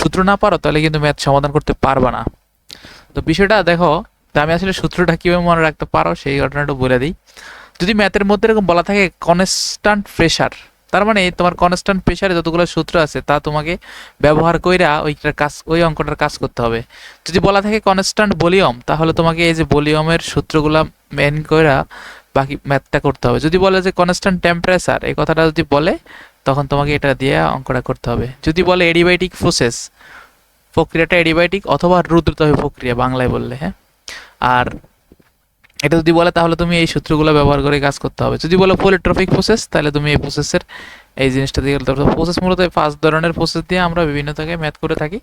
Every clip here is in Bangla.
সূত্র না পারো, তাহলে কিন্তু ম্যাথ সমাধান করতে পারবা না। তো বিষয়টা দেখো আমি আসলে সূত্রটা কীভাবে মনে রাখতে পারো সেই ঘটনাটা বলে দিই। যদি ম্যাথের মধ্যে এরকম বলা থাকে কনস্ট্যান্ট প্রেশার তার মানে তোমার কনস্ট্যান্ট প্রেশারে যতগুলো সূত্র আছে, তা তোমাকে ব্যবহার কইরা ওইটার কাজ, ওই অঙ্কটার কাজ করতে হবে। যদি বলা থাকে কনস্ট্যান্ট ভলিউম, তাহলে তোমাকে এই যে ভলিউমের সূত্রগুলা মেন কইরা বাকি ম্যাথটা করতে হবে। যদি বলে যে কনস্ট্যান্ট টেম্পারেচার এই কথাটা যদি বলে তখন তোমাকে এটা দিয়ে অঙ্কটা করতে হবে। যদি বলে এডিবায়োটিক প্রসেস প্রক্রিয়াটা এডিবায়োটিক অথবা রুদ্রতয় প্রক্রিয়া বাংলায় বললে হ্যাঁ? আর এটা যদি বলে তাহলে তুমি এই সূত্রগুলো ব্যবহার করে কাজ করতে হবে। যদি বলো পোলিট্রফিক প্রসেস তাহলে তুমি এই প্রসেসের এই জিনিসটা দিয়ে হবে প্রসেস মূলত পাঁচ ধরনের প্রসেস দিয়ে আমরা বিভিন্ন জায়গায় ম্যাথ করে থাকি।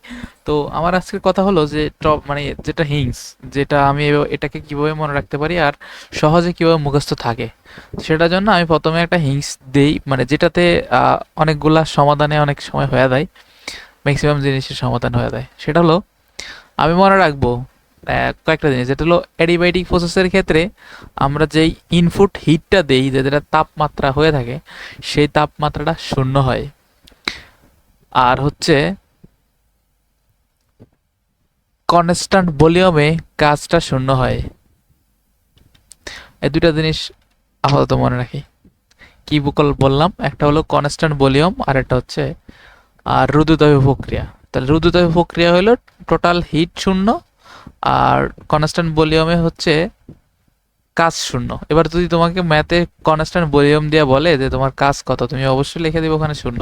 তো আমার আজকের কথা হলো যে টপ মানে যেটা হিংস যেটা আমি এটাকে কীভাবে মনে রাখতে পারি আর সহজে কীভাবে মুখস্থ থাকে, সেটার জন্য আমি প্রথমে একটা হিংস দেই। মানে যেটাতে অনেকগুলা সমাধানে অনেক সময় হয়ে যায় ম্যাক্সিমাম জিনিসের সমাধান হয়ে যায়। সেটা হলো, আমি মনে রাখব কয়েকটা জিনিস। যেটা হলো অ্যাডিবায়োটিক প্রসেসের ক্ষেত্রে আমরা যেই ইনপুট হিটটা দেই যেটা তাপমাত্রা হয়ে থাকে, সেই তাপমাত্রাটা শূন্য হয়। আর হচ্ছে কনস্ট্যান্ট ভলিউমে কাজটা শূন্য হয়। এই দুটা জিনিস আপাতত মনে রাখি। কি বুকল বললাম? একটা হলো কনস্ট্যান্ট ভলিউম আর একটা হচ্ছে, আর রুদ্রতাপী প্রক্রিয়া। তাহলে রুদ্রতাপী প্রক্রিয়া হলো টোটাল হিট শূন্য আর কনস্ট্যান্ট ভলিউমে হচ্ছে কাজ শূন্য। এবার যদি তোমাকে ম্যাথে কনস্ট্যান্ট ভলিউম দিয়ে বলে যে তোমার কাজ কত, তুমি অবশ্যই লিখে দিবে ওখানে শূন্য।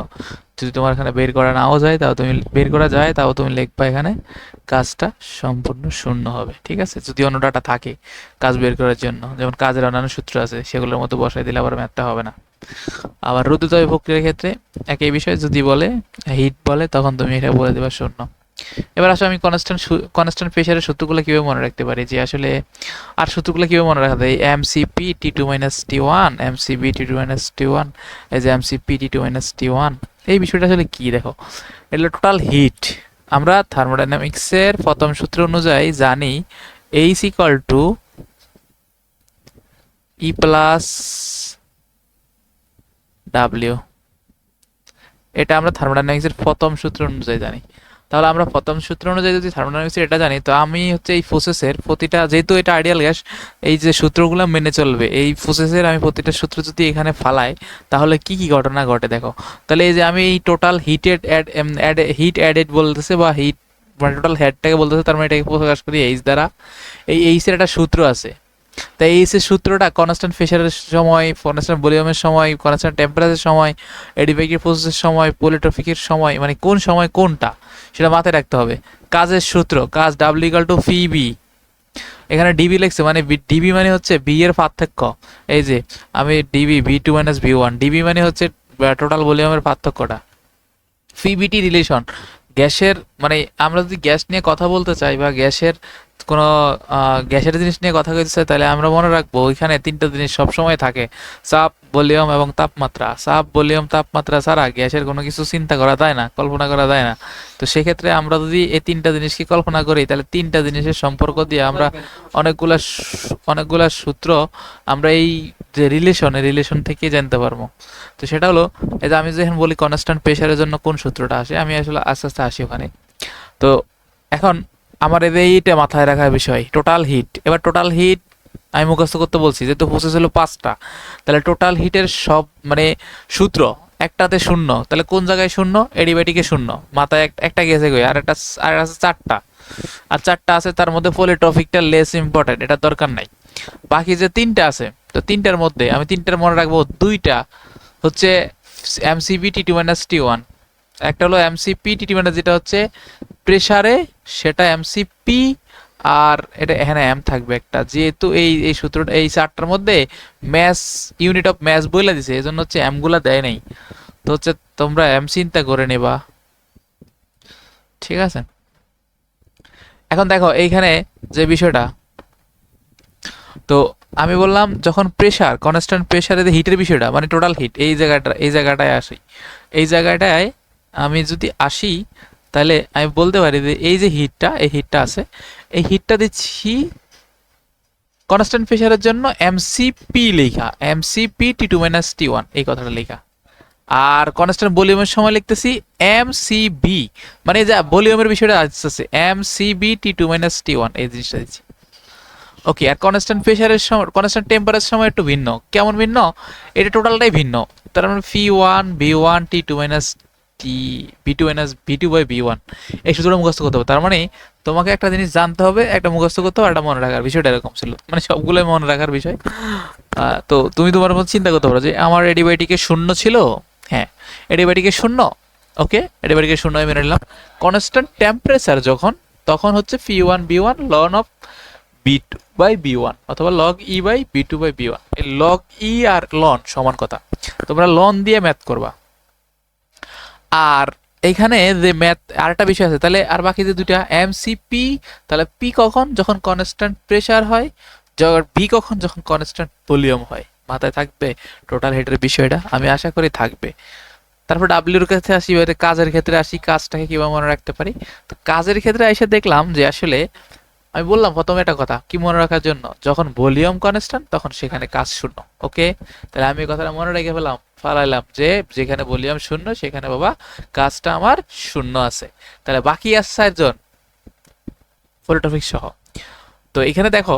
যদি তোমার এখানে বের করা নাও যায়, তাও তুমি বের করা যায়, তাও তুমি লিখবা এখানে কাজটা সম্পূর্ণ শূন্য হবে, ঠিক আছে? যদি অন্য ডাটা থাকে কাজ বের করার জন্য, যেমন কাজের অন্যান্য সূত্র আছে, সেগুলোর মতো বসাই দিলে আবার ম্যাথটা হবে না। আবার রুদ্রতাপী প্রক্রিয়ার ক্ষেত্রে একই বিষয় যদি বলে হিট বলে, তখন তুমি এটা বলে দেবা শূন্য। এবার আসলে আমি কনস্ট্যান্ট কনস্ট্যান্ট প্রেশারের সূত্রগুলো কীভাবে মনে রাখতে পারি? যে আসলে আর সূত্রগুলো কীভাবে মনে রাখা যায়? M CP T two minus T one M CV T two minus T one এই যে M CP T two minus T one এই বিষয়টা আসলে কি দেখো? এগুলো টোটাল হিট আমরা থার্মোডাইনামিক্সের প্রথম সূত্র অনুযায়ী জানি H equal to E plus W এটা আমরা থার্মোডাইনামিক্সের প্রথম সূত্র অনুযায়ী জানি। তাহলে আমরা প্রথম সূত্র অনুযায়ী যদি থার্মোডাইনামিক্সের এটা জানি, তো আমি হচ্ছে এই প্রসেসের প্রতিটা, যেহেতু এটা আইডিয়াল গ্যাস এই যে সূত্রগুলো মেনে চলবে, এই প্রসেসের আমি প্রতিটা সূত্র যদি এখানে ফালাই, তাহলে কি কি ঘটনা ঘটে দেখো? তাহলে এই যে আমি এই total heated add add heat added বলতেছে বা হিট মানে টোটাল হেডটাকে বলতেছে, তার মানে এটাকে প্রকাশ করি এইচ দ্বারা। এই এইচের একটা সূত্র আছে। তাই এইচের সূত্রটা কনস্ট্যান্ট প্রেশারের সময় কনস্ট্যান্ট ভলিউমের সময় কনস্ট্যান্ট টেম্পারেচারের সময় এডিবেকের প্রসেসের সময় পলিট্রফিকের সময় মানে কোন সময় কোনটা, সেটা মাথায় রাখতে হবে। কাজের সূত্র, কাজ W equal to P V এখানে ডিবি লিখছে মানে ডিবি মানে হচ্ছে বি এর পার্থক্য। এই যে, আমি DV V two minus V one DV মানে হচ্ছে টোটাল ভলিউমের পার্থক্যটা। ফিবিটি রিলেশন গ্যাসের মানে আমরা যদি গ্যাস নিয়ে কথা বলতে চাই বা গ্যাসের কোনো গ্যাসের জিনিস নিয়ে কথা চাই তাহলে আমরা মনে রাখব ওইখানে তিনটা জিনিস সবসময় থাকে। চাপ, ভলিউম এবং তাপমাত্রা। চাপ, ভলিউম, তাপমাত্রা ছাড়া গ্যাসের কোনো কিছু চিন্তা করা যায় না, কল্পনা করা যায় না। তো সেক্ষেত্রে আমরা যদি এই তিনটা জিনিসকে কল্পনা করি, তাহলে তিনটা জিনিসের সম্পর্ক দিয়ে আমরা অনেকগুলা অনেকগুলা সূত্র আমরা এই যে রিলেশন এই রিলেশন থেকেই জানতে পারব। তো সেটা হলো, এই যে আমি যখন বলি কনস্ট্যান্ট প্রেশারের জন্য কোন সূত্রটা আসে, আমি আসলে আস্তে আস্তে আসি ওখানে। তো এখন আমার যে এইটা মাথায় রাখার বিষয় টোটাল হিট এবার টোটাল হিট আমি মুখস্থ করতে বলছি, যেহেতু প্রসেস হলো পাঁচটা, তাহলে টোটাল হিটের সব মানে সূত্র একটাতে শূন্য, তাহলে কোন জায়গায় শূন্য? এডিবাইটিকে শূন্য। মাথায় একটা গেছে কই? আর একটা আর আছে চারটা। আর চারটা আছে, তার মধ্যে পলিট্রফিকটা লেস ইম্পর্টেন্ট এটা দরকার নাই। বাকি যে তিনটা আছে, তো তিনটার মধ্যে আমি তিনটার মনে রাখব, দুইটা হচ্ছে MCV T two minus T one একটা হলো এমসিপি টি টি মাইনাস যেটা হচ্ছে প্রেসারে সেটা এমসিপি আর এটা এখানে এম থাকবে একটা। যেহেতু এই এই সূত্রটা এই চারটার মধ্যে ম্যাস ইউনিট অফ ম্যাস বলে দিছে এই জন্য হচ্ছে এমগুলা দেয় নাই। তো হচ্ছে তোমরা এম চিন্তা করে নেবা। ঠিক আছে? এখন দেখো, এইখানে যে বিষয়টা। তো আমি বললাম, যখন প্রেসার কনস্ট্যান্ট প্রেসারে যে হিটের বিষয়টা মানে টোটাল হিট এই জায়গাটা, এই জায়গাটায় আসি। এই জায়গাটায় আমি যদি আসি তাহলে আমি বলতে পারি যে এই যে হিটটা এই হিটটা আছে, এই হিটটা দিচ্ছি কনস্ট্যান্ট প্রেসারের জন্য এমসিপি লেখা MCP T two minus T one এই কথাটা লেখা। আর কনস্ট্যান্ট ভলিউমের সময় লিখতেছি এম বি মানে যা ভলিউমের বিষয়টা আসতেছে M C V T two minus T one এই জিনিসটা দিচ্ছি। ওকে আর কনস্ট্যান্ট প্রেশারের সময় কনস্ট্যান্ট টেম্পারেচার সময় একটু ভিন্ন। কেমন ভিন্ন? এটা টোটালটাই ভিন্ন। তার মানে P one V one T two minus T V two minus V two by V one এই সূত্রটা মুখস্থ করতে হবে। তার মানে তোমাকে একটা জিনিস জানতে হবে, একটা মুখস্থ করতে হবে একটা মনে রাখার বিষয়টা এরকম ছিল। মানে সবগুলোই মনে রাখার বিষয়। তো তুমি তোমার মতো চিন্তা করতে পারো যে আমার এডিবাইটিকে শূন্য ছিল? হ্যাঁ। এডিবাইটিকে শূন্য? ওকে এডিবাইটিকে শূন্য আমি মেনে নিলাম। কনস্ট্যান্ট টেম্পারেচার যখন, তখন হচ্ছে P one V one ln of V two by V one অথবা log E by V two by V one log E R ln সমান কথা। তোমরা লন দিয়ে ম্যাথ করবা। আর এইখানে যে ম্যাথ, আরেকটা বিষয় আছে, তাহলে আর বাকি যে দুইটা এমসিপি তাহলে পি কখন? যখন কনস্ট্যান্ট প্রেসার হয় বি কখন? যখন কনস্ট্যান্ট ভলিউম হয়। মাথায় থাকবে টোটাল হেডের বিষয়টা, আমি আশা করি থাকবে। তারপর ডাব্লিউর কাছে আসি, এবারে কাজের ক্ষেত্রে আসি, কাজটাকে কীভাবে মনে রাখতে পারি? তো কাজের ক্ষেত্রে এসে দেখলাম যে আসলে, আমি বললাম প্রথমে একটা কথা, কি মনে রাখার জন্য? যখন ভলিউম কনস্ট্যান্ট তখন সেখানে কাজ শূন্য ওকে তাহলে আমি কথাটা মনে রেখে ফেলাম ফালাইলাম যে যেখানে ভলিউম শূন্য, সেখানে বাবা কাজটা আমার শূন্য আছে। তাহলে বাকি আছে চারজন ফোটোটপিক সহ। তো এখানে দেখো,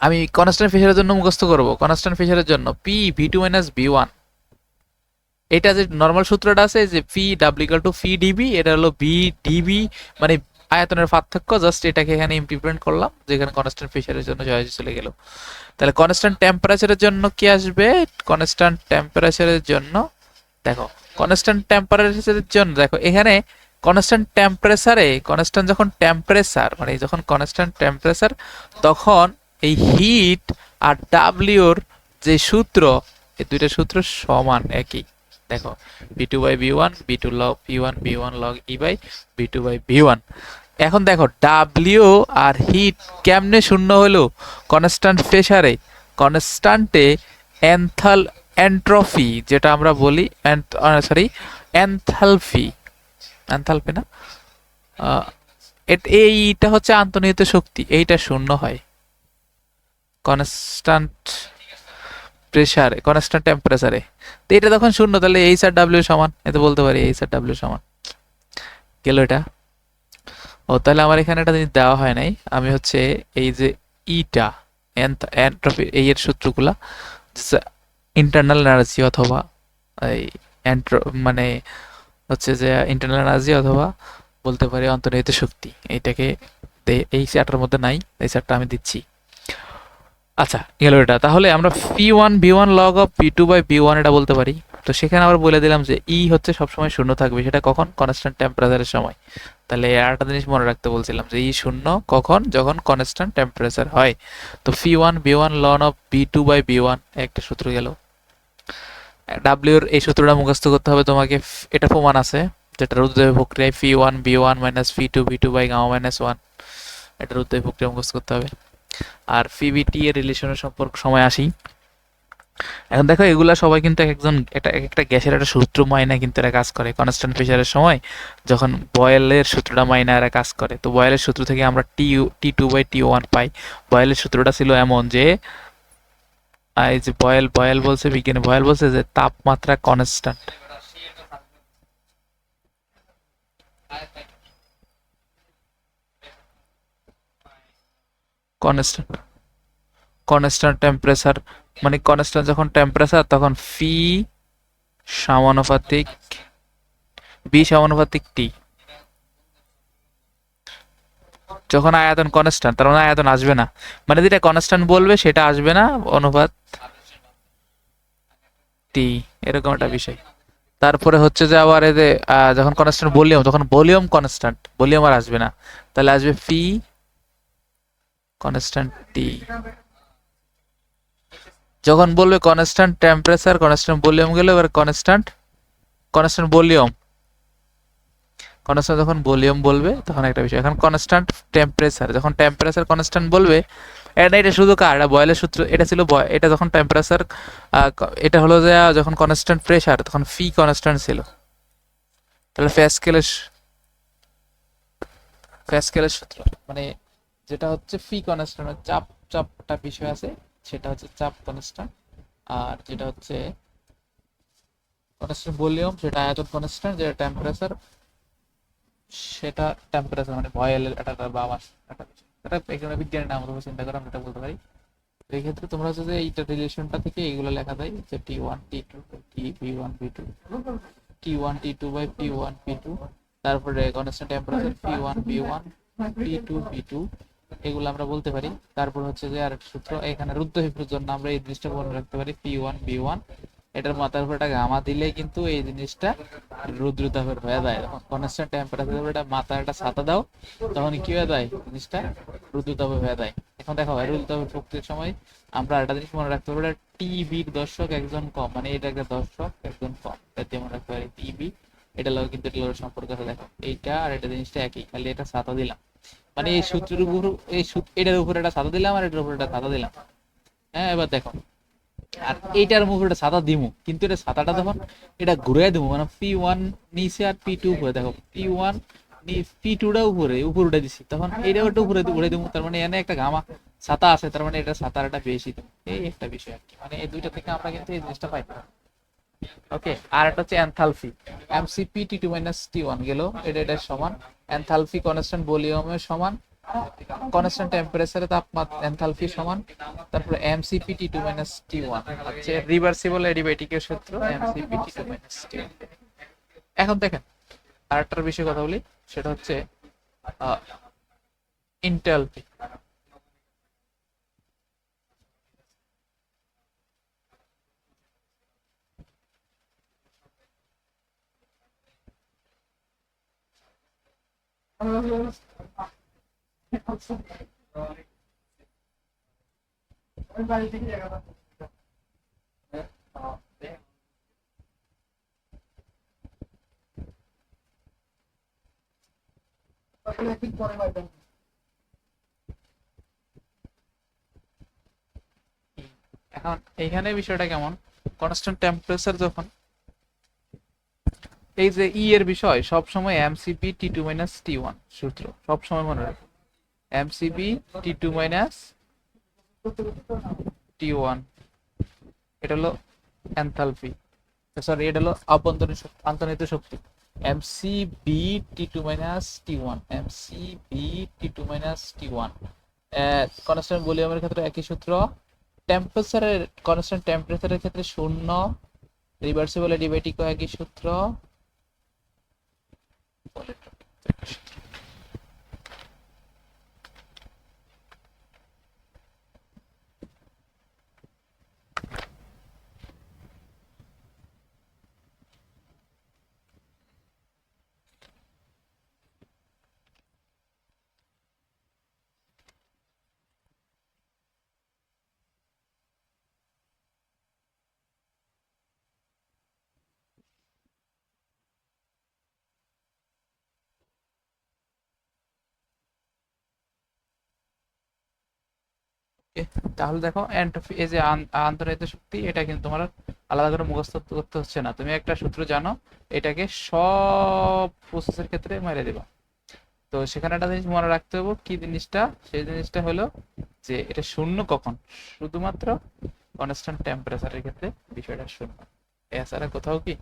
আমি কনস্ট্যান্ট ফিচারের জন্য মুখস্থ করব। কনস্ট্যান্ট ফিচারের জন্য P V two minus V one এটা যে নর্মাল সূত্রটা আছে, যে P W equal to P DV এটা হলো বি ডিবি মানে আয়তনের পার্থক্য জাস্ট এটাকে এখানে ইমপ্লিমেন্ট করলাম, যেখানে কনস্ট্যান্ট প্রেসারের জন্য জয় চলে গেল। তাহলে কনস্ট্যান্ট টেম্পারেচারের জন্য কি আসবে? কনস্ট্যান্ট টেম্পারেচারের জন্য, দেখো কনস্ট্যান্ট টেম্পারেচারের জন্য, দেখো, এখানে কনস্ট্যান্ট টেম্পারেচারে কনস্ট্যান্ট যখন টেম্পারেচার মানে যখন কনস্ট্যান্ট টেম্পারেচার তখন এই হিট আর ডাব্লিউর যে সূত্র, এই দুইটা সূত্র সমান, একই। দেখো V two by V one V two log V one V one log E by V two by V one এখন দেখো ডাব্লিউ আর হিট কেমনে শূন্য হলো? কনস্ট্যান্ট প্রেসারে কনস্ট্যান্টে এনথাল এন্ট্রফি যেটা আমরা বলি সরি এনথালফি এনথালফি না? এইটা হচ্ছে আন্তর্নিহিত শক্তি, এইটা শূন্য হয়। কনস্ট্যান্ট প্রেসারে কনস্ট্যান্ট টেম্পারেচারে তো এটা তখন শূন্য, তাহলে এইচ আর ডাব্লিউ সমান, এতে বলতে পারি এইচ আর ডাব্লিউ সমান। গেল এটা। ও, তাহলে আমার এখানে একটা জিনিস দেওয়া হয় নাই। আমি হচ্ছে এই যে ইটা এন্ট্রপি এই এর সূত্রগুলা ইন্টারনাল এনার্জি অথবা এই মানে হচ্ছে যে ইন্টারনাল এনার্জি অথবা বলতে পারি অন্তর্নিহিত শক্তি। এইটাকে এই চারটার মধ্যে নাই এই চারটা আমি দিচ্ছি। আচ্ছা গেল এটা। তাহলে আমরা P one V one log of P two by V one এটা বলতে পারি। তো সেখানে আবার বলে দিলাম যে ই হচ্ছে সবসময় শূন্য থাকবে, সেটা কখন? কনস্ট্যান্ট টেম্পারেচারের সময়। তাহলে আরেকটা জিনিস মনে রাখতে বলছিলাম যে ই শূন্য কখন? যখন কনস্ট্যান্ট টেম্পারেচার হয়। তো P one V one ln of V two by V one একটা সূত্র গেল। ডাব্লিউর এই সূত্রটা মুখস্থ করতে হবে তোমাকে। এটা প্রমাণ আছে যেটা রুদ্রদেব প্রক্রিয়ায় P one V one minus P two V two by gamma minus one এটা রুদ্রদেব প্রক্রিয়া মুখস্থ করতে হবে। আর পিবিটি এর রিলেশনের সম্পর্ক সময় আসি। এখন দেখো, এগুলা সবাই কিন্তু একজন এক একটা গ্যাসের একটা সূত্র মাইনা কিন্তু এরা কাজ করে। কনস্ট্যান্ট প্রেসারের সময় যখন বয়েলের সূত্রটা মাইনা এরা কাজ করে। তো বয়েলের সূত্র থেকে আমরা T T two by T one পাই। বয়েলের সূত্রটা ছিল এমন যে এই যে বয়েল বয়েল বলছে বিজ্ঞানী বয়েল বলছে যে তাপমাত্রা কনস্ট্যান্ট কনস্ট্যান্ট কনস্ট্যান্ট টেম্পারেচার মানে কনস্ট্যান্ট যখন টেম্পারেচার তখন ফি সমানুপাতিক বি সমানুপাতিক টি যখন আয়তন কনস্ট্যান্ট তার মানে আয়তন আসবে না। মানে যেটা কনস্ট্যান্ট বলবে সেটা আসবে না অনুপাত টি এরকম একটা বিষয়। তারপরে হচ্ছে যে আবার আহ, যখন কনস্ট্যান্ট ভলিউম তখন ভলিউম কনস্ট্যান্ট ভলিউম আর আসবে না। তাহলে আসবে ফি কনস্ট্যান্ট টি যখন বলবে কনস্ট্যান্ট টেম্পারেচার কনস্ট্যান্ট ভলিউম গেলে, এবার কনস্ট্যান্ট কনস্ট্যান্ট ভলিউম। কনস্ট্যান্ট যখন ভলিউম বলবে, তখন একটা বিষয়। এখন কনস্ট্যান্ট টেম্পারেচার, যখন টেম্পারেচার কনস্ট্যান্ট বলবে, এটা এটা শুধু কার? বয়েলের সূত্র, এটা ছিল এটা যখন টেম্পারেচার এটা হলো যে, যখন কনস্ট্যান্ট প্রেসার, তখন ফি কনস্ট্যান্ট ছিল। তাহলে ফ্যাসকেলের ফ্যাসকেলের সূত্র মানে যেটা হচ্ছে ফি কনস্ট্যান্ট চাপ, চাপটা বিষয় আছে, সেটা হচ্ছে চাপ কনস্ট্যান্ট আর যেটা হচ্ছে কনস্ট্যান্ট ভলিউম, সেটা আয়তন কনস্ট্যান্ট যেটা টেম্পারেচার সেটা টেম্পারেচার মানে ভয়েলের একটা বা আমার একটা এটা এখানে বিজ্ঞানের নাম রূপে চিন্তা করে আমরা এটা বলতে পারি। এই ক্ষেত্রে তোমরা হচ্ছে যে এইটা রিলেশনটা থেকে এইগুলো লেখা যায়, যে T one T two T V one V two T one T two by P one P two তারপরে constant temperature P one P one P two P two এগুলো আমরা বলতে পারি। তারপর হচ্ছে যে আরেকটা সূত্র, এখানে রুদ্র হিফুর জন্য আমরা এই জিনিসটা মনে রাখতে পারি পি ওয়ান বি ওয়ান এটার মাথার উপর একটা গামা দিলে কিন্তু এই জিনিসটা রুদ্রতাপের হয়ে যায়। যখন কনস্ট্যান্ট টেম্পারেচার এটা মাথায় একটা ছাতা দাও, তখন কি হয়ে যায়? জিনিসটা রুদ্রতাপে হয়ে যায়। এখন দেখো রুদ্রতাপের প্রক্রিয়ার সময় আমরা একটা জিনিস মনে রাখতে পারি টিবির দর্শক একজন কম মানে এটা একটা দর্শক একজন কম এটা মনে রাখতে পারি টিবি এটা লোক কিন্তু এটার সম্পর্ক দেখো। এইটা আর এটা জিনিসটা একই, খালি এটা ছাতা দিলাম। মানে এই সূত্রের উপর, এই এটার উপর একটা ছাতা দিলাম আর এটার উপর একটা ছাতা দিলাম। হ্যাঁ এবার দেখো। আর এইটার উপর একটা ছাতা দিমু, কিন্তু এটা ছাতাটা যখন এটা ঘুরে দিমু মানে পি ওয়ান নিচে আর পি টু উপরে। দেখো পি ওয়ান পি টু টুটা উপরে উপরে উঠে দিছি। তখন এইটা একটু উপরে উড়ে দিমু, তার মানে এনে একটা গামা ছাতা আছে, তার মানে এটা ছাতার একটা বেশি। এই একটা বিষয় আর কি মানে এই দুইটা থেকে আমরা কিন্তু এই জিনিসটা পাই ওকে আর একটা হচ্ছে enthalpy MCP T two minus T one গেল? এটা এটার সমান। এনথালফি কনস্ট্যান্ট ভলিউমের সমান। কনস্ট্যান্ট টেম্পারেচারে তাপমাত্রা এনথালফি সমান। তারপরে MCP T two minus T one হচ্ছে রিভার্সিবল এডিবেটিকের সূত্র MCP T two minus T এখন দেখেন, আরেকটার বিষয়ে কথা বলি, সেটা হচ্ছে ইন্টালপি এখন এইখানে বিষয়টা কেমন? কনস্ট্যান্ট টেম্পারেচার যখন এই যে ই এর বিষয় সব সময় MCP T two minus T one সূত্র সব সময় মনে রাখো। MCP T two minus T one এটা হলো এনথালপি সরি এটা হলো আভ্যন্তরীণ শক্তি, আন্তর্নিহিত শক্তি। MCV T two minus T one MCV T two minus T one constant ভলিউমের ক্ষেত্রে একই সূত্র। টেম্পারেচারের কনস্ট্যান্ট টেম্পারেচারের ক্ষেত্রে শূন্য রিভার্সিবল এডিবেটিকও একই সূত্র। Thank you. তাহলে দেখো এন্ট্রপি এই যে আন- আন্তর্জাতিক শক্তি, এটা কিন্তু তোমার আলাদা করে মুখস্থ করতে হচ্ছে না। তুমি একটা সূত্র জানো, এটাকে সব প্রসেসের ক্ষেত্রে মেরে দিবা। তো সেখানে একটা জিনিস মনে রাখতে হবে, কি জিনিসটা? সেই জিনিসটা হলো যে এটা শূন্য কখন? শুধুমাত্র কনস্ট্যান্ট টেম্পারেচারের ক্ষেত্রে বিষয়টা শূন্য। এছাড়া কোথাও কি?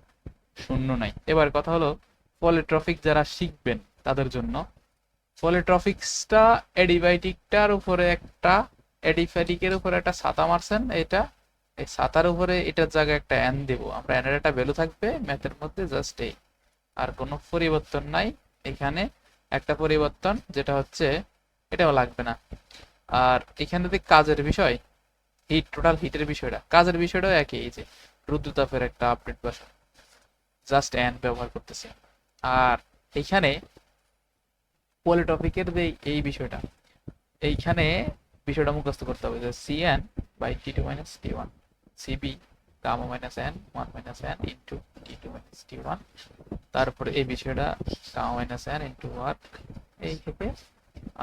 শূন্য নাই। এবার কথা হলো পলিট্রফিক যারা শিখবেন তাদের জন্য পলিট্রফিক্সটা অ্যাডিবায়োটিকটার উপরে একটা এডিফ্যাটিকের উপরে একটা ছাতা মারছেন, এটা, এই ছাতার উপরে এটার জায়গায় একটা এন দেব। আমরা এনের একটা ভ্যালু থাকবে ম্যাথের মধ্যে জাস্ট এই। আর কোনো পরিবর্তন নাই। এখানে একটা পরিবর্তন, যেটা হচ্ছে, এটাও লাগবে না। আর এখানে যদি কাজের বিষয় হিট টোটাল হিটের বিষয়টা, কাজের বিষয়টাও একই, এই যে রুদ্রতাপের একটা আপডেট বাসা। জাস্ট এন ব্যবহার করতেছি। আর এইখানে পলিটপিকের যে এই বিষয়টা, এইখানে বিষয়টা মুখস্থ করতে হবে যে C N by T two minus T one CV gamma minus N one minus N into T two minus T one তারপরে এই বিষয়টা gamma minus N into work এই থেকে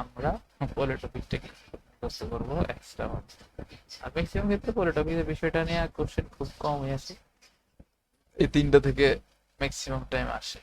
আমরা পলিটপিকটাকে মুখস্থ করব এক্সট্রা ওয়ান আর ম্যাক্সিমাম ক্ষেত্রে পলিটপিকের বিষয়টা নিয়ে কোশ্চেন খুব কম হয়ে আসে এই তিনটা থেকে ম্যাক্সিমাম টাইম আসে।